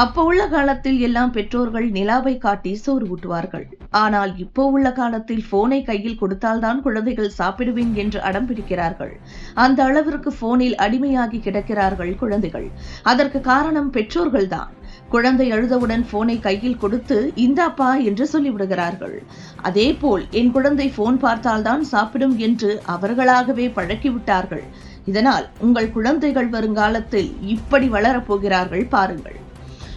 அப்போ உள்ள காலத்தில் எல்லாம் பெற்றோர்கள் நிலாவை காட்டி சோறு ஊட்டுவார்கள். ஆனால் இப்போ உள்ள காலத்தில் போனை கையில் கொடுத்தால்தான் குழந்தைகள் சாப்பிடுவேன் என்று அடம் பிடிக்கிறார்கள். அந்த அளவிற்கு போனில் அடிமையாகி கிடக்கிறார்கள் குழந்தைகள். அதற்கு காரணம் பெற்றோர்கள்தான் குழந்தை அழுதவுடன் போனை கையில் கொடுத்து இந்தாப்பா என்று சொல்லிவிடுகிறார்கள். அதே போல் என் குழந்தை போன் பார்த்தால்தான் சாப்பிடும் என்று அவர்களாகவே பழக்கிவிட்டார்கள். இதனால் உங்கள் குழந்தைகள் வருங்காலத்தில் இப்படி வளரப் போகிறார்கள் பாருங்கள்.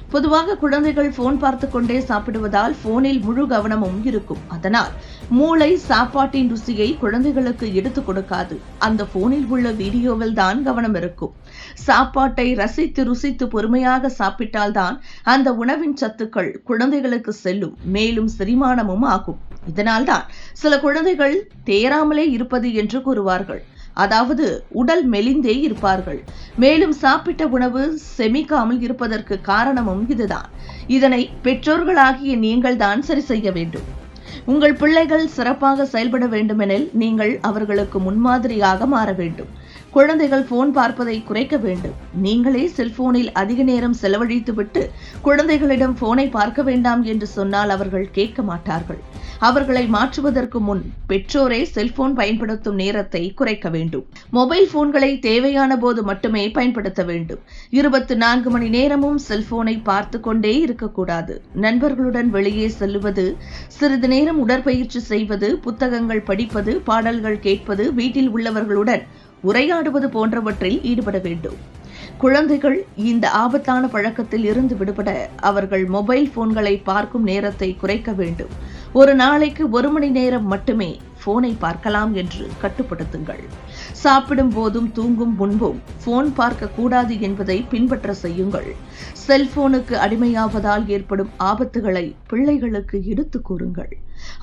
பொதுவாக குழந்தைகள் போன் பார்த்து கொண்டே சாப்பிடுவதால் போனில் முழு கவனமும் இருக்கும். அதனால் மூளை சாப்பாட்டின் ருசியை குழந்தைகளுக்கு எடுத்துக் கொடுக்காது. அந்த போனில் உள்ள வீடியோவில் தான் கவனம் இருக்கும். சாப்பாட்டை ரசித்து ருசித்து பொறுமையாக சாப்பிட்டால்தான் அந்த உணவின் சத்துக்கள் குழந்தைகளுக்கு செல்லும் மேலும் செரிமானமும் ஆகும். இதனால்தான் சில குழந்தைகள் தேராமலே இருப்பது என்று கூறுவார்கள். அதாவது உடல் மெலிந்தே இருப்பார்கள். மேலும் சாப்பிட்ட உணவு செமிக்காமல் இருப்பதற்கு காரணமும் இதுதான். இதனை பெற்றோர்களாகிய நீங்கள் தான் சரி செய்ய வேண்டும். உங்கள் பிள்ளைகள் சிறப்பாக செயல்பட வேண்டுமெனில் நீங்கள் அவர்களுக்கு முன்மாதிரியாக மாற வேண்டும். குழந்தைகள் போன் பார்ப்பதை குறைக்க வேண்டும். நீங்களே செல்போனில் அதிக நேரம் செலவழித்துவிட்டு குழந்தைகளிடம் போனை பார்க்க வேண்டாம் என்று சொன்னால் அவர்கள் கேட்க மாட்டார்கள். அவர்களை மாற்றுவதற்கு முன் பெற்றோரே செல்போன் பயன்படுத்தும் நேரத்தை குறைக்க வேண்டும். மொபைல் போன்களை தேவையான போது மட்டுமே பயன்படுத்த வேண்டும். இருபத்தி நான்கு மணி நேரமும் செல்போனை பார்த்து கொண்டே இருக்கக்கூடாது. நண்பர்களுடன் வெளியே செல்லுவது சிறிது நேரம் உடற்பயிற்சி செய்வது புத்தகங்கள் படிப்பது பாடல்கள் கேட்பது வீட்டில் உள்ளவர்களுடன் உரையாடுவது போன்றவற்றில் ஈடுபட வேண்டும். குழந்தைகள் இந்த ஆபத்தான பழக்கத்தில் இருந்து விடுபட அவர்கள் மொபைல் போன்களை பார்க்கும் நேரத்தை குறைக்க வேண்டும். ஒரு நாளைக்கு ஒரு மணி நேரம் மட்டுமே போனை பார்க்கலாம் என்று கட்டுப்படுத்துங்கள். சாப்பிடும் போதும் தூங்கும் முன்பும் போன் பார்க்க கூடாது என்பதை பின்பற்ற செய்யுங்கள். செல்போனுக்கு அடிமையாவதால் ஏற்படும் ஆபத்துகளை பிள்ளைகளுக்கு எடுத்து கூறுங்கள்.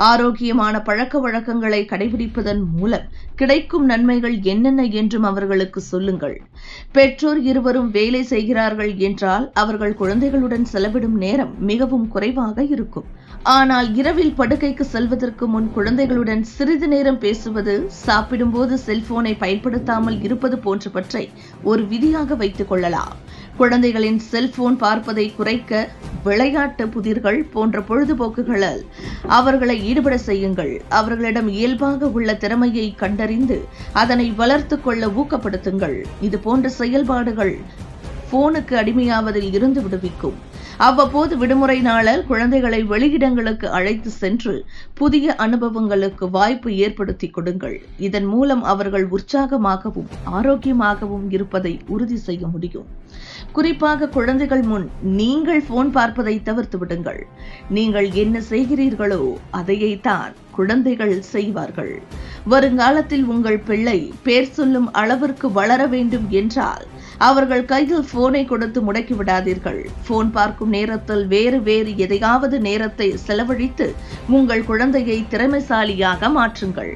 ஆரோக்கியமான பழக்க வழக்கங்களை கடைபிடிப்பதன் மூலம் கிடைக்கும் நன்மைகள் என்னென்ன என்றும் அவர்களுக்கு சொல்லுங்கள். பெற்றோர் இருவரும் வேலை செய்கிறார்கள் என்றால் அவர்கள் குழந்தைகளுடன் செலவிடும் நேரம் மிகவும் குறைவாக இருக்கும். ஆனால் இரவில் படுக்கைக்கு செல்வதற்கு முன் குழந்தைகளுடன் சிறு சிறிது நேரம் பேசுவது சாப்பிடும்போது செல்போனை பயன்படுத்தாமல் இருப்பது போன்றவற்றை ஒரு விதியாக வைத்துக் கொள்ளலாம். குழந்தைகளின் செல்போன் பார்ப்பதை குறைக்க விளையாட்டு புதிர்கள் போன்ற பொழுதுபோக்குகளில் அவர்களை ஈடுபட செய்யுங்கள். அவர்களிடம் இயல்பாக உள்ள திறமையை கண்டறிந்து அதனை வளர்த்து கொள்ள ஊக்கப்படுத்துங்கள். இது போன்ற செயல்பாடுகள் போனுக்கு அடிமையாவதில் இருந்து விடுவிக்கும். அவ்வப்போது விடுமுறை நாளில் குழந்தைகளை வெளியிடங்களுக்கு அழைத்து சென்று புதிய அனுபவங்களுக்கு வாய்ப்பு ஏற்படுத்தி கொடுங்கள். இதன் மூலம் அவர்கள் உற்சாகமாகவும் ஆரோக்கியமாகவும் இருப்பதை உறுதி செய்ய முடியும். குறிப்பாக குழந்தைகள் முன் நீங்கள் போன் பார்ப்பதை தவிர்த்து விடுங்கள். நீங்கள் என்ன செய்கிறீர்களோ அதையே தான் குழந்தைகள் செய்வார்கள். வருங்காலத்தில் உங்கள் பிள்ளை பேர் சொல்லும் அளவிற்கு வளர வேண்டும் என்றால் அவர்கள் கையில் போனை கொடுத்து முடக்கி விடாதீர்கள். போன் பார்க்கும் நேரத்தில் வேறு வேறு எதையாவது நேரத்தை செலவழித்து உங்கள் குழந்தையை திறமைசாலியாக மாற்றுங்கள்.